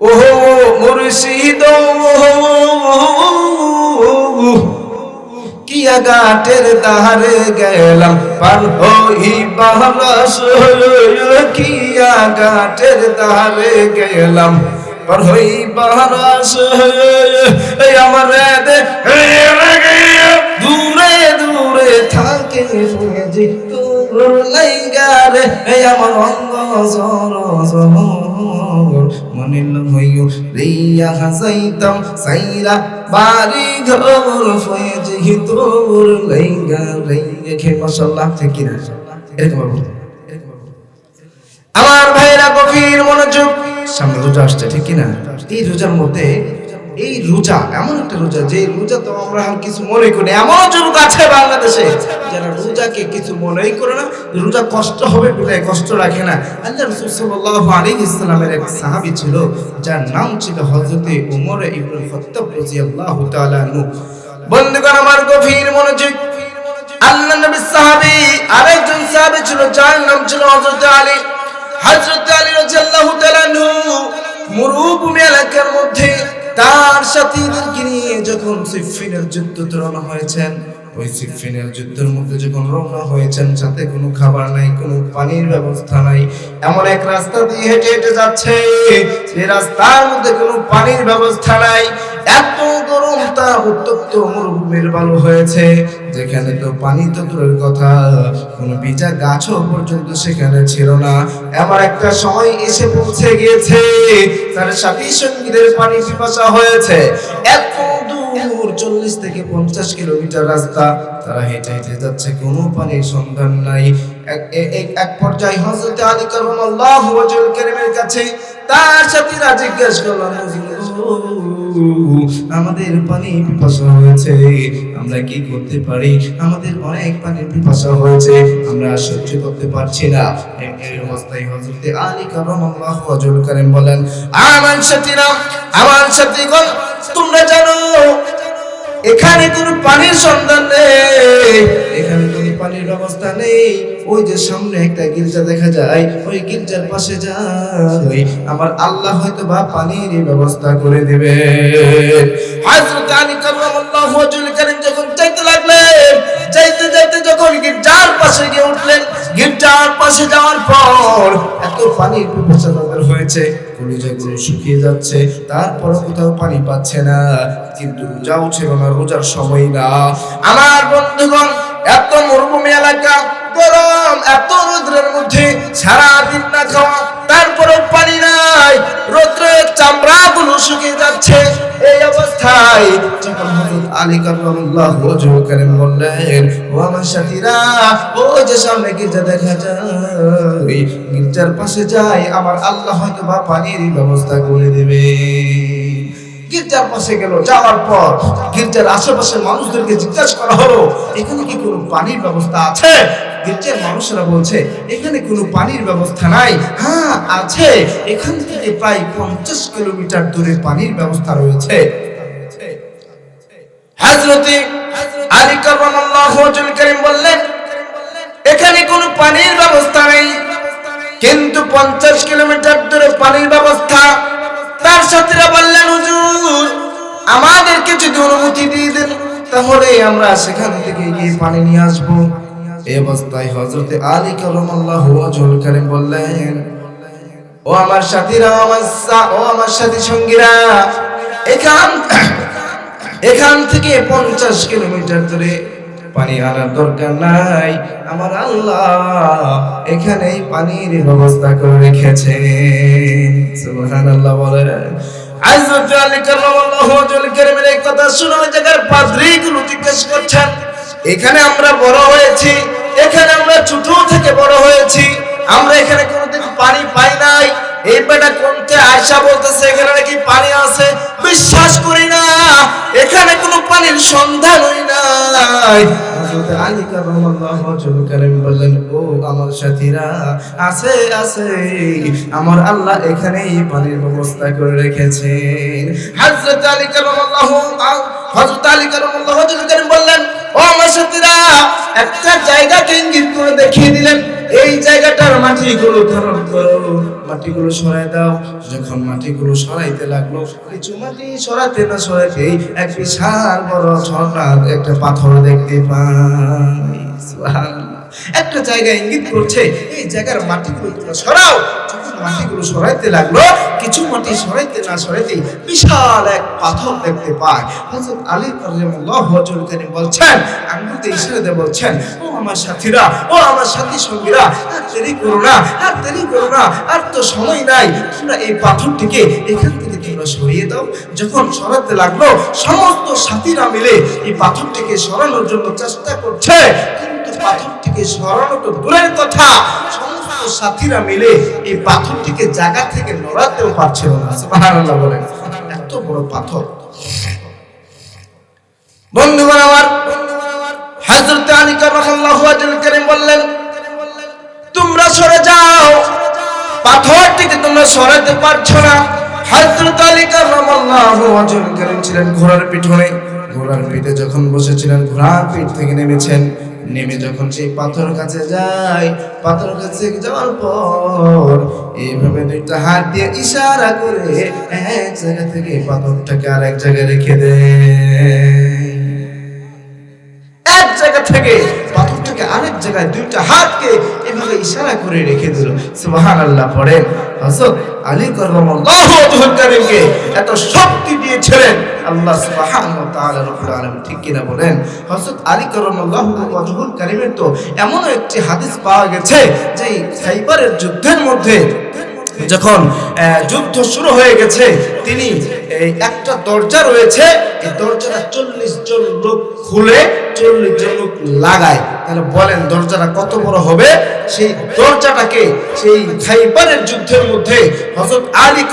ওহো মুর্শিদ কিয়া গাটের দাহারে গেলাম পার হই বাহরাস কিয়া গাটের দাহারে গেলাম পার হই বাহরাস। এই আমার দে দূরে দূরে থাকে যে তোর লাইগারে এই আমার অঙ্গ জর জর হইও। রিয়া হাসাইতাম সাইরা বাড়ি ঘর ফয়েজি তোর লাইগা লাইগা খে মাশাআল্লাহ, ঠিক কি না এরকম আমার ভাইরা গভীর মনোযোগ, সামনে রোজা আসছে, ঠিক কি না এই রোজার মধ্যে এই রোজা, এমন একটা রোজা, যে রোজা তো আমরা আর কিছু মনে করি এমন যুবক আছে বাংলাদেশে, যারা রোজাকে কিছু মনেই করে না, রোজা কষ্ট হবে বলে কষ্ট রাখে না। আল্লাহ রাসূল সাল্লাল্লাহু আলাইহি ইসলামের এক সাহাবী ছিল, যার নাম ছিল হযরতে ওমর ইবনে খাত্তাব রাদিয়াল্লাহু তাআলা আনহু। বন্ধুগণ, আমার গভীর মনোযোগ। আল্লাহ নবী সাহাবী আরেকজন সাহাবী ছিল, যার নাম ছিল হযরত আলী। হযরত আলী রাদিয়াল্লাহু তাআলা আনহু মরুভূমি এলাকার মধ্যে তার সাথীদেরকে নিয়ে যখন সিফিনের যুদ্ধ তুলনা হয়েছেন ওই সিফিনের যুদ্ধের মধ্যে যখন রওনা হয়েছেন, সাথে কোনো খাবার নাই, কোনো পানির ব্যবস্থা নাই, এমন এক রাস্তা দিয়ে হেঁটে হেঁটে যাচ্ছে। যে রাস্তার মধ্যে কোনো পানির ব্যবস্থা নাই। এত গরম তা উত্তপ্ত মরুভূমির বালু হয়েছে। যেখানে তো পানি তো দূরের কথা, কোনো বিচার গাছও পর্যন্ত সেখানে ছিল না। এমন একটা সময় এসে পৌঁছে গিয়েছে, তার সাথী সঙ্গীদের পানি পিপাসা হয়েছে। এত চল্লিশ থেকে পঞ্চাশ কিলোমিটার রাস্তা। তারা হেঁটে হেঁটে যাচ্ছে, কোনো পানির সন্ধান নাই। এক পর্যায়ে হজরত আলী কারণ আল্লাহ করিমের কাছে তার সাথীরা জিজ্ঞেস করলাম আমাদের পানি পিপাসা হয়েছে, আমরা কি করতে পারি? আমাদের অনেক পানির পিপাসা হয়েছে, আমরা সহ্য করতে পারছি না। এই অবস্থায় হযরত আলী কারামাল্লাহু ওয়াজল করেন বলেন, আমার সাথীরা, আমার সাথীগণ, তোমরা জানো এখানে কোনো পানির সন্ধান নেই। এখানে কোনো পানির ব্যবস্থা নেই। ওই যে সামনে একটা গির্জা দেখা যায়, ওই গির্জার পাশে যাই আমার আল্লাহ হয়তো বা পানির ব্যবস্থা করে দেবে। হযরত আলী কারামাল্লাহু ওয়াজল করেন যখন চাইতে লাগলেন চাইতে চাইতে যখন গির্জার পাশে গিয়ে উঠলেন, গির্জার পাশে যাওয়ার পর এত পানির পিপাসা হয়েছে কলিজাগুলো শুকিয়ে যাচ্ছে তারপর কোথাও পানি পাচ্ছে না। কিন্তু রোজা ছিল না রোজার সময় না। আমার বন্ধুগণ, এত মরুভূমি এলাকা, গরম, এত রোদ্রের মধ্যে সারা শুকিয়ে যাচ্ছে এই অবস্থায় আলী কারামাল্লাহু ওয়াজহু করিম বললেন, ও আমার যে সামনে গির্জা দেখা যায়, গির্জার পাশে যাই, আমার আল্লাহ হয়তো বা পানির ব্যবস্থা করে দেবে। গির্জার পাশে গেল, যাওয়ার পর গির্জার আশেপাশের মানুষদেরকে জিজ্ঞাসা করা হলো, এখানে কি কোনো পানির ব্যবস্থা আছে? গির্জার মানুষরা বলছে, এখানে কোনো পানির ব্যবস্থা নাই। হ্যাঁ আছে। এখান থেকে প্রায় পঞ্চাশ কিলোমিটার দূরে পানির ব্যবস্থা রয়েছে। আলী ওয়াজহুল বললেন, এখানে কোনো পানির ব্যবস্থা নেই। কিন্তু পঞ্চাশ কিলোমিটার দূরে পানির ব্যবস্থা। তার সাথীরা বললেন, হুজুর, আমাদেরকে যদি অনুমতি দিয়ে দেন, তাহলে আমরা সেখান থেকে গিয়ে পানি নিয়ে আসব। এই অবস্থায় হজরতে আলী কাররামাল্লাহু ওয়াজহুল কারীম বললেন, ও আমার সাথীরা আমার ও আমার সাথী সঙ্গীরা, এখান এখান থেকে পঞ্চাশ কিলোমিটার দূরে পানি আনার দরকার নাই। আমার আল্লাহ এখানেই পানির ব্যবস্থা করে রেখেছে সুবহানাল্লাহ বলে হযরত আলী কারামাল্লাহু ওয়াজহুল কারীমের এই কথা শুনে জায়গার পাদ্রীগুলো জিজ্ঞেস করছেন, এখানে আমরা বড় হয়েছি এখানে আমরা ছোট থেকে বড় হয়েছি। আমরা এখানে কোনোদিন পানি পাই নাই। এই বেটা কোনতে আয়সা বলতেছে, এখানে নাকি পানি আছে? বিশ্বাস করি না। এখানে কোনো পানির সন্ধান হই নাই। হযরত আলী কারামাল্লাহু ওয়াজহুল কারীম বললেন, ও আমার সাথীরা, আছে আছে। আমার আল্লাহ এখানেই পানির ব্যবস্থা করে রেখেছেন। হযরত আলী কারামাল্লাহু হযরত আলী কারামাল্লাহু ওয়াজহুল কারীম বললেন, ও আমার সাথীরা, একটা জায়গাকে ইঙ্গিত করে দেখিয়ে দিলেন, এই জায়গাটার মাটিগুলো ধারণ করো মাটিগুলো সরাই দাও যখন মাটিগুলো সরাইতে লাগল, কিছু মাটি সরাতে না সরাইতে এক বিশাল বড় ঝর্ণার একটা পাথর দেখতে পাই। একটা জায়গা ইঙ্গিত করছে, এই জায়গার মাটিগুলো তোমরা সরাও। যখন মাটিগুলো সরাইতে লাগল, কিছু মাটি সরাইতে না সরাইতে বিশাল এক পাথর দেখতে পায়। আলী তিনি বলছেন বলছেন, ও আমার সাথীরা, ও আমার সাথী সঙ্গীরা, আর দেরি করো না, আর দেরি করো না, আর তো সময় নাই। তোমরা এই পাথরটিকে এখান থেকে সরিয়ে দাও। যখন সরাতে লাগল, সমস্ত সাথীরা মিলে এই পাথরটিকে সরানোর জন্য চেষ্টা করছে পাথরটিকে দূরের কথা। সমস্ত সাথীরা মিলে এই পাথরটিকে জায়গা থেকে নড়াতেও পারছিল না। বলেন। এত বড় পাথর। বন্ধুগণ আমার করিম বললেন, তোমরা সরে যাও। পাথরটিকে তোমরা সরাতে পারছ না। হযরত আলী আজল করিম ছিলেন ঘোড়ার পিঠনে। ঘোড়ার পিঠে যখন বসেছিলেন, ঘোড়ার পিঠ থেকে নেমেছেন। নেমে যখন সেই পাথর কাছে যায় পাথর কাছে যাওয়ার পর এইভাবে দুইটা হাত দিয়ে ইশারা করে এক জায়গা থেকে পাথরটাকে আরেক জায়গায় রেখে দেয়। এক জায়গা থেকে পাথরটাকে আরেক জায়গায় দুইটা হাতকে এভাবে ইশারা করে রেখে দিল। সুবহানাল্লাহ, পড়েন। হযরত আলী কারামাল্লাহু ওয়াজহুল কারীমকে এত শক্তি দিয়েছিলেন। আল্লাহ সুবহানাহু ওয়া তাআলা রব্বুল আলামিন, ঠিক কিনা বলেন? হযরত আলী কারামাল্লাহু ওয়াজহুল কারীমের তো এমন একটি হাদিস পাওয়া গেছে যে খাইবারের যুদ্ধের মধ্যে যখন যুদ্ধ শুরু হয়ে গেছে, তিনি, এই, একটা দরজা রয়েছে, এই দরজাটা চল্লিশ জন লোক খুলে, চল্লিশ জন লোক লাগায়। তাহলে বলেন, দরজাটা কত বড় হবে? সেই দরজাটাকে, সেই খাইবারের যুদ্ধের মধ্যে হযরত আলী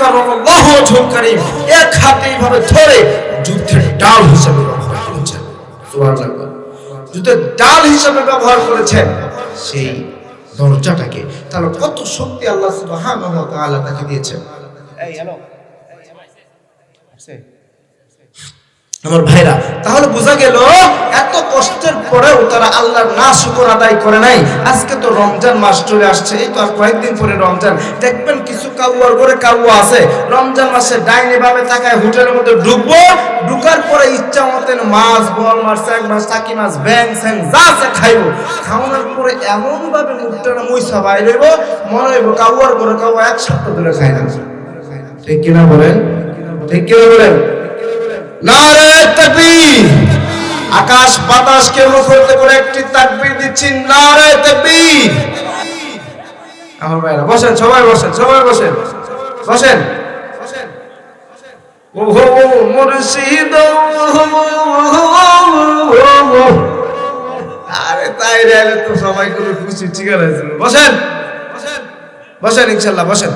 কারীম এক হাতে এইভাবে ধরে যুদ্ধের ডাল হিসেবে ব্যবহার করেছেন। যুদ্ধের ডাল হিসেবে ব্যবহার করেছেন। সেই দরজাটাকে। তাহলে কত শক্তি আল্লাহ সুবহানাহু তাকে দিয়েছেন এই হ্যালো। আমার ভাইরা, তাহলে বোঝা গেল এত কষ্টের পরেও তারা আল্লাহর না শুকর আদায় করে নাই। আজকে তো রমজান মাস চলে আসছে, এই তো আর কয়েকদিন পরে রমজান। দেখবেন কিছু কাউয়ার করে কাউয়া আছে, রমজান মাসে ডাইনে বামে তাকায় হোটেলের মধ্যে ঢুকবো, ঢুকার পরে ইচ্ছা মতেন মাছ, বল মাছ এক মাছ টাকি মাছ ব্যাং স্যাং, যা আছে খাইবো। খাওয়ানোর পরে এমন ভাবে মুখটা মুইসা বাইরে মনে হইব কাউয়ার করে কাউয়া এক সপ্তাহ ধরে খায় না। ঠিক কিনা বলেন? ঠিক কিনা বলেন? আকাশ বাতাসকে মুখরিত করে একটি তাকবীর দিচ্ছি নারে তাকবীর। আমার ভাইরা, বসেন, সবাই বসেন সবাই বসেন বসেন। আরে তাই রে তো সবাই খুশি বসেন বসেন, ইনশাল্লাহ, বসেন।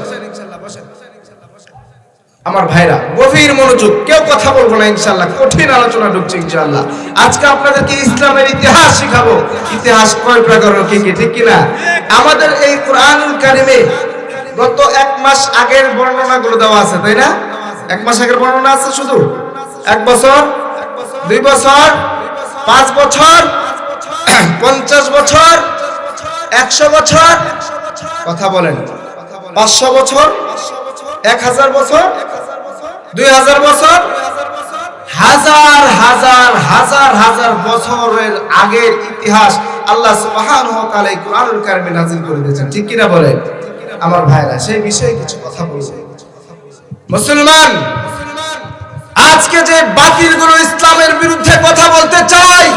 আমার ভাইরা, গভীর মনোযোগ, কেউ কথা বলব না ইনশাল্লাহ কঠিন আলোচনা ঢুকছে ইনশাল্লাহ আজকে আপনাদেরকে ইসলামের ইতিহাস শিখাবো। ইতিহাস কয় প্রকার কি কি, ঠিক কিনা? আমাদের এই কোরআনুল কারিমে গত এক মাস আগের বর্ণনাগুলো দেওয়া আছে, তাই না? এক মাস আগের বর্ণনা আছে শুধু? এক বছর? দুই বছর? পাঁচ বছর? পঞ্চাশ বছর? একশো বছর? কথা বলেন। পাঁচশো বছর? এক হাজার বছর, দুই হাজার বছর, হাজার হাজার হাজার হাজার বছরের আগের ইতিহাস আল্লাহ সুবহানাহু ওয়া তাআলা কোরআনুল কারিমে নাযিল করে দিয়েছেন। ঠিক কিনা বলেন? আমার ভাইরা সেই বিষয়ে কিছু কথা বলব। মুসলমান, আজকে যে বাতিলগুলো ইসলামের বিরুদ্ধে কথা বলতে চায়,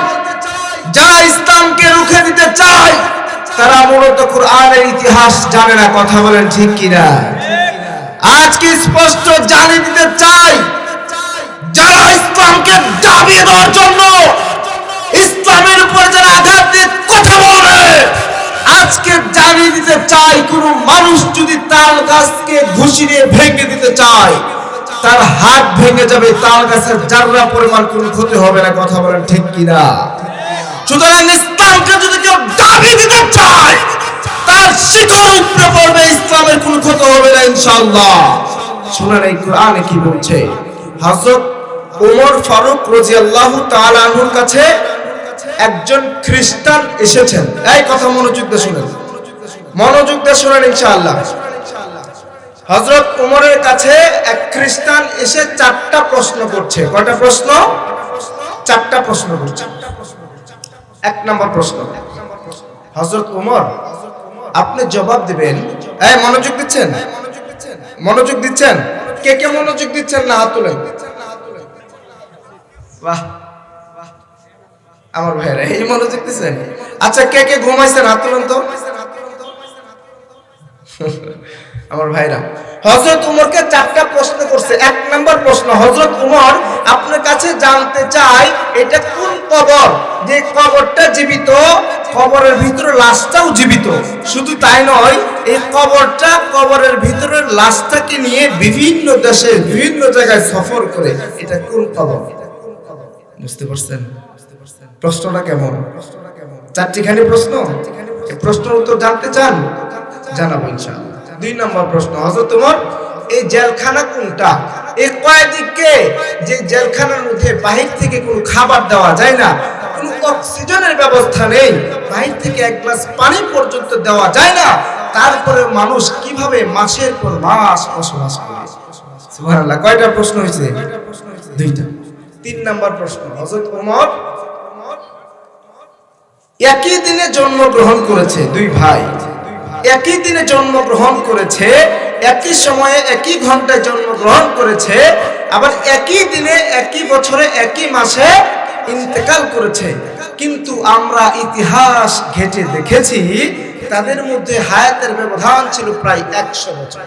যারা ইসলামকে রুখে দিতে চায়, তারা মূলত কোরআনের ইতিহাস জানে না। কথা বলেন ঠিক কিনা? আজকে স্পষ্ট জানিয়ে দিতে চাই, যারা ইসলামকে দাবিয়ে দেওয়ার জন্য ইসলামের উপর যারা আঘাত দিয়ে কথা বলবে, আজকে জানিয়ে দিতে চাই, কোন মানুষ যদি তাল গাছকে ঘুষি দিয়ে ভেঙে দিতে চায়, তার হাত ভেঙে যাবে, তাল গাছের যাররা পরিমাণ কোনো ক্ষতি হবে না, কথা বলেন ঠিক কিনা? সুতরাং ইসলামকে যদি কেউ দাবি দিতে চায় তার শিকড় উপরে পড়বে ইসলামের কোনো ক্ষতি হবে না, ইনশাআল্লাহ। শুনেন এই কোরআনে কি বলছে? হযরত ওমর ফারুক রাদিয়াল্লাহু তাআলা আনহুর কাছে একজন খ্রিস্টান এসেছেন। এই কথা মনোযোগ দিয়ে শুনেন। মনোযোগ দিয়ে শুনেন, ইনশাআল্লাহ। হজরত উমরের কাছে এক খ্রিস্টান এসে চারটা প্রশ্ন করছে। কয়টা প্রশ্ন? চারটা প্রশ্ন করছে। এক নম্বর প্রশ্ন। হজরত উমর আপনি জবাব দিবেন। এই, মনোযোগ দিচ্ছেন? মনোযোগ দিচ্ছেন? কে কে মনোযোগ দিচ্ছেন না হাত তুলেন? বাহ আমার ভাইরা, এই মনোযোগ দিচ্ছেন? আচ্ছা কে কে ঘুমাইছেন? হাত তুলেন তো। আমার ভাইরা হজরত উমরকে চারটা প্রশ্ন করছে। এক নম্বর প্রশ্ন হজরত উমর আপনার কাছে জানতে চাই এটা কোন কবর? যে কবরটা জীবিত কবরের ভিতরে লাশটাও জীবিত। শুধু তাই নয়, এই কবরটা কবরের ভিতরের লাশটাকে নিয়ে বিভিন্ন দেশে, বিভিন্ন জায়গায় সফর করে, এটা কোন কবর? বুঝতে পারছেন? প্রশ্নটা কেমন? চারটিখানি প্রশ্ন? প্রশ্নের উত্তর জানতে চান? জানাব ইনশাআল্লাহ। দুই নম্বর প্রশ্ন হজরত তোমার এই জেলখানা কোনটা? এই কয়েদিকে যে জেলখানার মধ্যে বাহির থেকে কোনো খাবার দেওয়া যায় না, কোনো অক্সিজেনের ব্যবস্থা নেই, বাহির থেকে এক গ্লাস পানি পর্যন্ত দেওয়া যায় না, তারপরে মানুষ কীভাবে মাসের পর মাস বসবাস করে? সুবহানাল্লাহ, কয়টা প্রশ্ন হয়েছে দুইটা। তিন নম্বর প্রশ্ন, হযরত ওমর একই দিনে জন্মগ্রহণ করেছে দুই ভাই। একই দিনে জন্মগ্রহণ করেছে একই সময়ে একই ঘন্টায় জন্মগ্রহণ করেছে, আবার একই দিনে, একই বছরে, একই মাসে ইন্তেকাল করেছে। কিন্তু আমরা ইতিহাস ঘেটে দেখেছি, তাদের মধ্যে হায়াতের ব্যবধান ছিল প্রায় একশো বছর।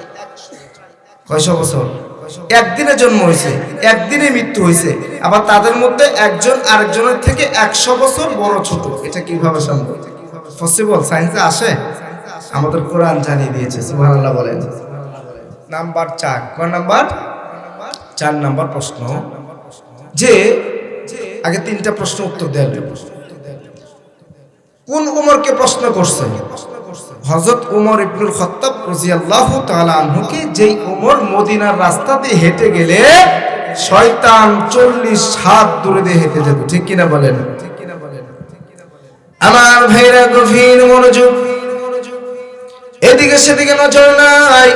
কয়শো বছর? একদিনে জন্ম হয়েছে, একদিনে মৃত্যু হয়েছে, আবার তাদের মধ্যে একজন আরেকজনের থেকে একশো বছর বড় ছোট। এটা কীভাবে সম্ভব? পসিবল সায়েন্সে আসে? আমাদের কোরআন জানিয়ে দিয়েছে, সুবহানাল্লাহ বলেন। নাম্বার চার। কয় নাম্বার? চার নাম্বার প্রশ্ন। যে আগে তিনটা প্রশ্ন উত্তর দেওয়া কোন উমরকে প্রশ্ন করছে? হজরত উমর ইবনুল খত্তাব রাদিয়াল্লাহু তাআলা আনহুকে যেই উমর মদিনার রাস্তা দিয়ে হেঁটে গেলে শয়তান চল্লিশ হাত দূরে দিয়ে হেঁটে যেত। ঠিক কিনা বলেন? আমার ভাইরা গভীর মনোযোগ। এদিকে সেদিকে নজর নাই।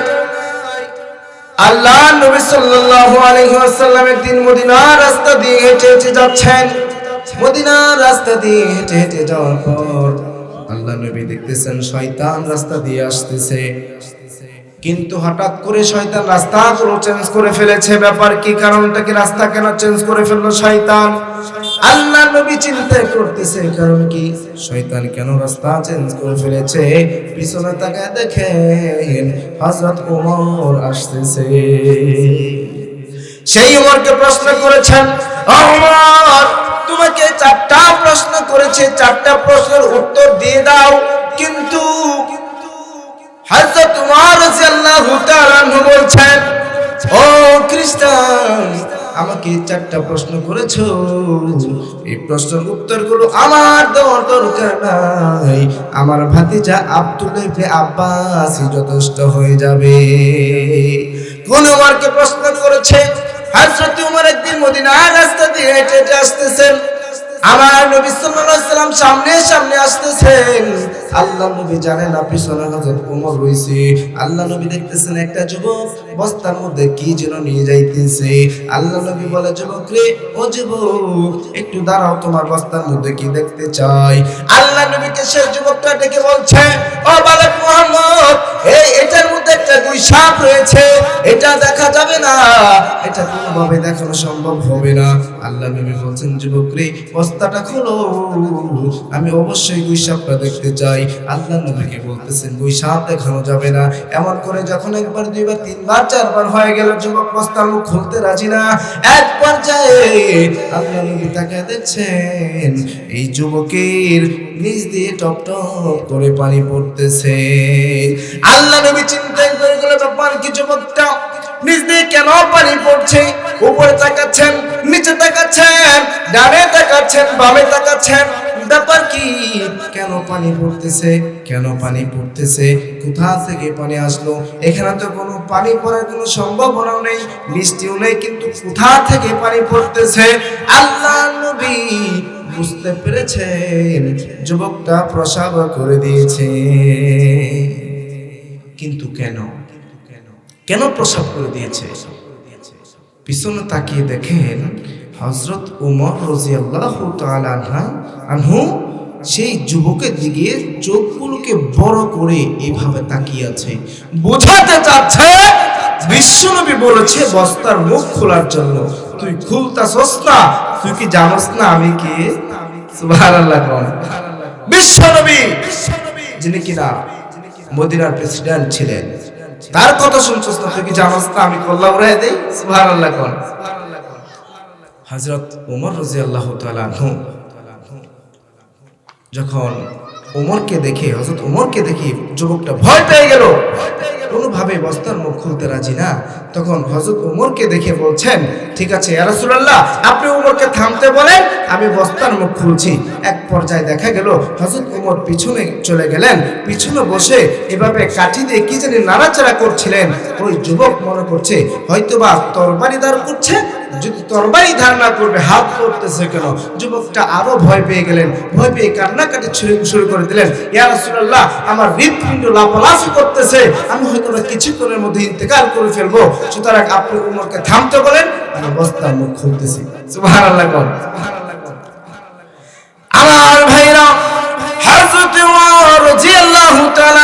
আল্লাহ নবী সাল্লাল্লাহু আলাইহি ওয়াসাল্লাম একদিন মদিনার রাস্তা দিয়ে হেঁটে হেঁটে যাচ্ছেন। মদিনার রাস্তা দিয়ে হেঁটে হেঁটে যাওয়ার পর আল্লাহ নবী দেখতেছেন শয়তান রাস্তা দিয়ে আসতেছে। কিন্তু হঠাৎ করে শয়তান রাস্তা পুরো চেঞ্জ করে ফেলেছে। ব্যাপার কি? কারণটা কি? রাস্তা কেন চেঞ্জ করে ফেলল শয়তান? আল্লাহ নবী চিন্তা করতেছে, কারণ কি শয়তান কেন রাস্তা চেঞ্জ করে ফেলেছে? পিছনে তাকায় দেখেন হযরত ওমর আসতেছে। সেই ওমরকে প্রশ্ন করেছেন ওমর তোমাকে চারটা প্রশ্ন করেছে, চারটা প্রশ্নের উত্তর দিয়ে দাও। কিন্তু হযরত উমর রাদিয়াল্লাহু তাআলা বলছেন, ও খ্রিস্টান আমাকে চারটা প্রশ্ন করেছ। এই প্রশ্নের উত্তর উত্তরগুলো আমার দেওয়ার দরকার নাই। আমার ভাতিজা আব্দুল ইবনে আব্বাসই যথেষ্ট হয়ে যাবে। কোন উমরকে প্রশ্ন করেছে, হযরত উমর একদিন মদিনার রাস্তা দিয়ে হেঁটে হেঁটে আসতেছেন। আমার নবী সাল্লাল্লাহু আলাইহি সামনে সামনে আসতেছেন। আল্লাহ নবী জানেন না পিছনে হযরত ওমর রইছে আল্লাহ নবী দেখতেছেন একটা যুবক বস্তার মধ্যে কি যেন নিয়ে যাইতেছে? আল্লাহ নবী বলে যুবক রে ও যুবক, একটু দাঁড়াও, তোমার বস্তার মধ্যে কি দেখতে চাই? আল্লাহ নবীকে সেই যুবকটা ডেকে বলছে, ও বালক মুহাম্মদ, এই এটার মধ্যে একটা দুই সাপ রয়েছে, এটা দেখা যাবে না, এটা কোনোভাবে দেখানো সম্ভব হবে না। আল্লাহ নবী বলছেন যুবক রে বস্তাটা খোলো, আমি অবশ্যই দুই সাপটা দেখতে চাই। আল্লাহ নবীকে বলতেছেন, দুই সাপ দেখানো যাবে না। এমন করে যখন একবার, দুইবার, তিনবার চারবার হয়ে গেল, যুবক বস্তার মুখ খুলতে রাজি না। এক পর্যায়ে আল্লাহ নবী তাকে দেখছেন, এই যুবকের নিজ দিয়ে টপ টপ করে পানি পড়তেছে। আল্লাহ নবী চিন্তায় করে গেল ব্যাপার কি যুবকটা? নিজ দিয়ে কেন পানি পড়ছে, উপরে তাকাচ্ছেন, নিচে তাকাচ্ছেন, ডানে তাকাচ্ছেন, বামে তাকাচ্ছেন। ব্যাপার কি? কেন পানি পড়তেছে? কেন পানি পড়তেছে? কোথা থেকে পানি আসলো? এখানে তো কোনো পানি পড়ার কোনো সম্ভাবনাও নেই বৃষ্টিও নেই, কিন্তু কোথা থেকে পানি পড়তেছে? আল্লাহ নবী বুঝতে পেরেছেন, যুবকটা প্রসাব করে দিয়েছে। কিন্তু কেন? কেন প্রসাব করে দিয়েছে? পিছনে তাকিয়ে দেখেন হজরত উমর রাজিয়াল্লাহ তাআলা আনহু সেই যুবকের দিকে চোখগুলোকে বড় করে এইভাবে তাকিয়ে আছে। বোঝাতে চাচ্ছে বিশ্বনবী বলেছে, বস্তার মুখ খোলার জন্য। তুই খুলতাছস না? তুই কি জানোস না আমি কি? বিশ্বনবী, যিনি কিনা মদিনার প্রেসিডেন্ট ছিলেন। তার কথা শুনছস না, তুই কি জানোস না? আমি কল্লা উড়াই দেই। সুবহানাল্লাহ কোন হযরত ওমর রাদিয়াল্লাহু তাআলা যখন ওমরকে দেখে, হযরত ওমরকে দেখে যুবকটা ভয় পেয়ে গেল। কোনোভাবে বস্তার মুখ খুলতে রাজি না। তখন হযরত ওমরকে দেখে বলছেন, ঠিক আছে, ইয়া রাসূলুল্লাহ, আপনি ওমরকে থামতে বলেন, আমি বস্তার মুখ খুলছি। এক পর্যায়ে দেখা গেল, হযরত ওমর পিছনে চলে গেলেন। পিছনে বসে এভাবে কাঠি দিয়ে কি জানি নাড়াচাড়া করছিলেন। ওই যুবক মনে করছে, হয়তোবা তরবারি দাঁড় করছে যদি তরবারি ধার না করবে, হাত করতেছে কেন? যুবকটা আরও ভয় পেয়ে গেলেন। ভয় পেয়ে কান্নাকাটি শুরু শুরু করে দিলেন। ইয়া রাসূলুল্লাহ, আমার হৃদপিণ্ড লাফালাফি করতেছে। আমি হয়তো কিছুক্ষণের মধ্যে ইন্তেকাল করে ফেলব। সুতরাং আপনি উমরকে থামতে বলেন আমি বস্তার মুখ খুলতেছি। আমার ভাইরা, হযরত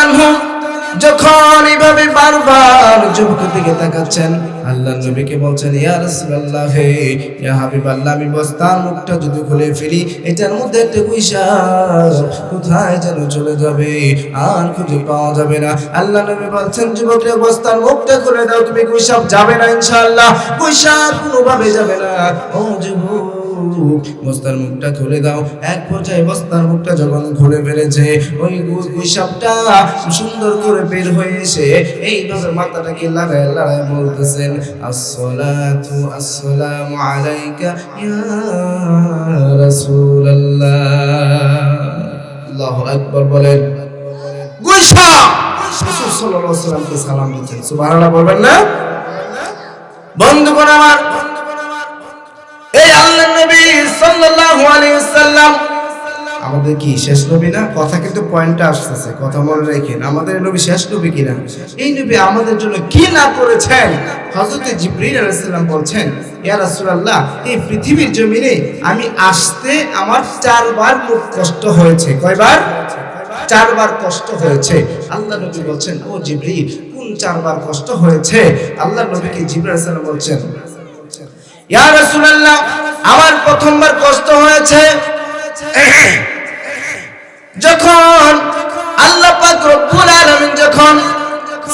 আনহু যখন এইভাবে বারবার যুবকের দিকে তাকাচ্ছেন, আল্লাহ নবীকে বলছেন, ইয়া রাসূলুল্লাহ, হে, ইয়া হাবিবাল্লাহ, আমি বস্তার মুখটা যদি খুলে ফেলি, এটার মধ্যে একটা পয়সা কোথায় যেন চলে যাবে? আর খুঁজে পাওয়া যাবে না। আল্লাহ নবী বলছেন, যুবকরে, বস্তার মুখটা খুলে দাও, তুমি পয়সা যাবে না ইনশাআল্লাহ? পয়সা কোনোভাবে যাবে না। ও যুবক বস্তার মুখটা খুলে দাও। এক পর্যায়ে বস্তার মুখটা যখন খুলে ফেলেছে, ওই গুইসাপটা সুন্দর করে বের হয়ে এসে এইভাবে মাথাটাকে লাগায় লাগায় বলতেছেন, আসসালাতু আসসালামু আলাইকা ইয়া রাসূলুল্লাহ। আল্লাহু আকবার বলেন। সাল্লাল্লাহু আলাইহি সুবহানাল্লাহ বলবেন না? বন্ধুগণ আমার আমাদের কি শেষ নবী না? কথা কিন্তু আসতেছে, কথা মনে রাখেন। আমাদের নবী শেষ নবী কিনা? এই নবী আমাদের জন্য কি না করেছেন? হযরত জিবরিল আলাইহিস সালাম বলছেন, ইয়া রাসূলুল্লাহ, এই পৃথিবীর জমিনে আমি আসতে আমার চারবার খুব কষ্ট হয়েছে। কয়বার? চারবার কষ্ট হয়েছে। আল্লাহ নবী বলছেন, ও জিবরিল, কোন চারবার কষ্ট হয়েছে? আল্লাহ নবীকে জিবরিল আলাইহিস বলছেন ইয়া রাসূলুল্লাহ, আমার প্রথমবার কষ্ট হয়েছে। যখন আল্লাহ পাক রব্বুল আলামিন যখন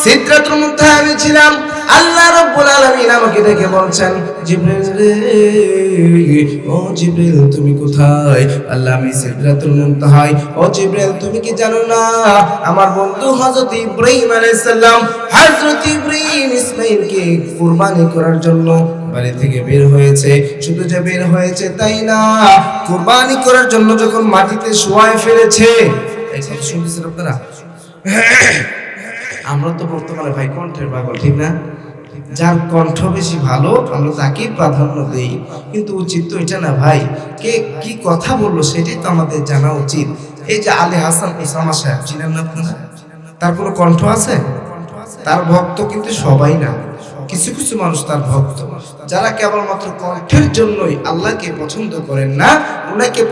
সিদ্ধার্থ মুনতাহা আমি ছিলাম আল্লাহ রব্বুল আলামিন আমাকে ডেকে বলছেন জিবরিল রে, ও জিবরিল তুমি কোথায়? আল্লাহ আমি সিদরাতুল মুনতাহায় ও জিবরিল তুমি কি জানো না? আমার বন্ধু হযরত ইব্রাহিম আলাইহিস সালাম হযরত ইব্রাহিম ইসমাঈলকে কুরবানি করার জন্য বাড়ি থেকে বের হয়েছে। শুধু যে বের হয়েছে তাই না, কুরবানি করার জন্য যখন মাটিতে শোয়ায় ফেলেছে কথা শুনতেছেন আপনারা? আমরা তো বর্তমানে ভাই কণ্ঠের পাগল, ঠিক না? যার কণ্ঠ বেশি ভালো, আমরা তাকেই প্রাধান্য দিই। কিন্তু উচিত তো এটা না ভাই, কে কি কথা বলল সেটাই তো আমাদের জানা উচিত। এই যে আলী হাসান ওসামা সাহেব, চিনেন না আপনারা? তার কোনো কণ্ঠ আছে? তার ভক্ত কিন্তু সবাই না। কিছু কিছু মানুষ তার ভক্ত। যারা কেবলমাত্র কণ্ঠের জন্যই আল্লাহকে পছন্দ করেন না, ওনাকে